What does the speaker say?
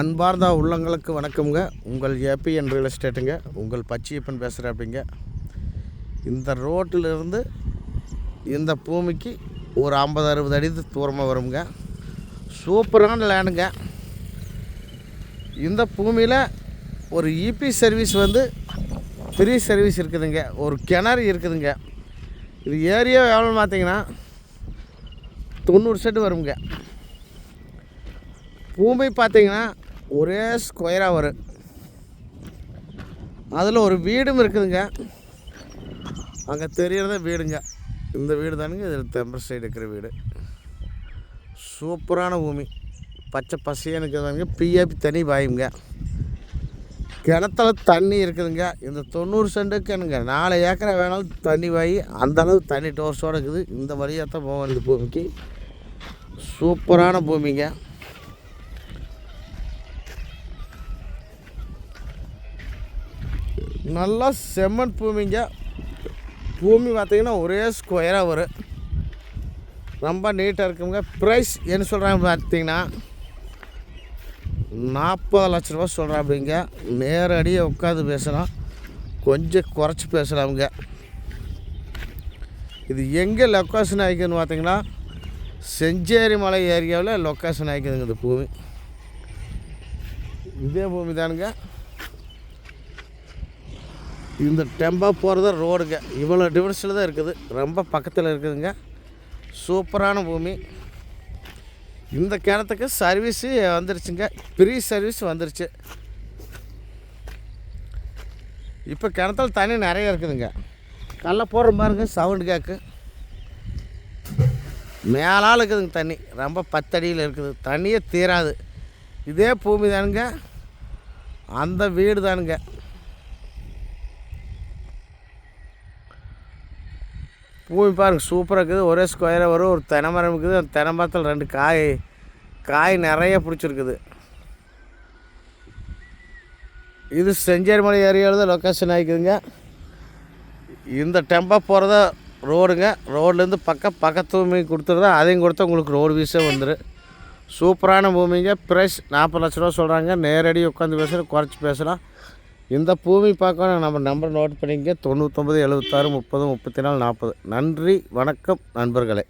அன்பார்ந்த உள்ளங்களுக்கு வணக்கம்ங்க. உங்கள் ஏபிஎன் ரியல் எஸ்டேட்டுங்க. உங்கள் பச்சியப்பன் பேசுகிறாப்பிங்க அப்படிங்க இந்த ரோட்டிலிருந்து இந்த பூமிக்கு ஒரு ஐம்பது அறுபது அடி தூரமாக வருங்க சூப்பரான லேண்டுங்க. இந்த பூமியில் ஒரு இபி சர்வீஸ் வந்து ஃப்ரீ சர்வீஸ் இருக்குதுங்க. ஒரு கிணறு இருக்குதுங்க. இது ஏரியா எவ்வளோன்னு பார்த்தீங்கன்னா தொண்ணூறு செட்டு வருங்க பூமி பார்த்தீங்கன்னா ஒரே ஸ்கொயராக வரும் அதில் ஒரு வீடும் இருக்குதுங்க. அங்கே தெரியறத வீடுங்க. இந்த வீடு தானுங்க இதில் தெம்பர் சைடு இருக்கிற வீடு. சூப்பரான பூமி. பச்சை பசையாக இருக்கிறதாங்க பிஏபி தண்ணி பாயுங்க. கிணத்துல தண்ணி இருக்குதுங்க. இந்த தொண்ணூறு சென்ட்டுக்கு எனக்கு நாலு ஏக்கரை வேணாலும் தண்ணி வாயி அந்த அளவு தண்ணி டோர்ஸோடு இருக்குது. இந்த வழியாக தான் போவோம் இந்த பூமிக்கு. சூப்பரான பூமிங்க. நல்லா செம்மண் பூமிங்க. பூமி பார்த்தீங்கன்னா ஒரே ஸ்கொயராக வரும். ரொம்ப நீட்டாக இருக்குங்க. ப்ரைஸ் என்ன சொல்கிறாங்க பார்த்தீங்கன்னா நாற்பது லட்ச ரூபா சொல்கிறேன் அப்படிங்க நேரடியாக உட்காந்து பேசலாம். கொஞ்சம் குறைச்சி பேசலாமுங்க. இது எங்கே லொக்கேஷன் ஆகிக்குதுன்னு பார்த்தீங்கன்னா செஞ்சேரி மலை ஏரியாவில் லொக்கேஷன் ஆகிக்குதுங்க இந்த பூமி. இதே பூமி தானுங்க இந்த டெம்பா போகிறது ரோடுங்க. இவ்வளோ டிவர்ஸில் தான் இருக்குது. ரொம்ப பக்கத்தில் இருக்குதுங்க. சூப்பரான பூமி. இந்த கிணத்துக்கு சர்வீஸு வந்துருச்சுங்க. ஃப்ரீ சர்வீஸ் வந்துருச்சு. இப்போ கிணத்துல தண்ணி நிறைய இருக்குதுங்க. நல்லா போடுற பாருங்க சவுண்டு கேக்கு. மேலால் இருக்குதுங்க தண்ணி. ரொம்ப பத்தடியில் இருக்குது. தண்ணியே தீராது. இதே பூமி தானுங்க. அந்த வீடு தானுங்க. பூமி பாருங்க சூப்பராக இருக்குது. ஒரே ஸ்கொயராக வரும். ஒரு தென்னை மரம் இருக்குது. அந்த தென்னை மரத்தில் ரெண்டு காய் காய் நிறைய பிடிச்சிருக்குது. இது செஞ்சேரிமலை ஏரியாவில் தான் லொக்கேஷன் ஆகிக்குதுங்க. இந்த டெம்பா போகிறத ரோடுங்க ரோட்லேருந்து பக்கம் பக்கத்து பூமி கொடுத்துருதா அதையும் கொடுத்தா உங்களுக்கு ரோடு வீஸே வந்துடும் சூப்பரான பூமிங்க. ப்ரைஸ் நாற்பது லட்ச ரூபா சொல்கிறாங்க நேரடி உட்காந்து பேசுகிறேன் குறைச்சி பேசலாம். இந்த பூமி பார்க்கணும் நம்ம நம்பர் நோட் பண்ணிங்க தொண்ணூத்தொம்பது எழுபத்தாறு முப்பது முப்பத்தி நாலு நாற்பது. நன்றி வணக்கம் நண்பர்களே.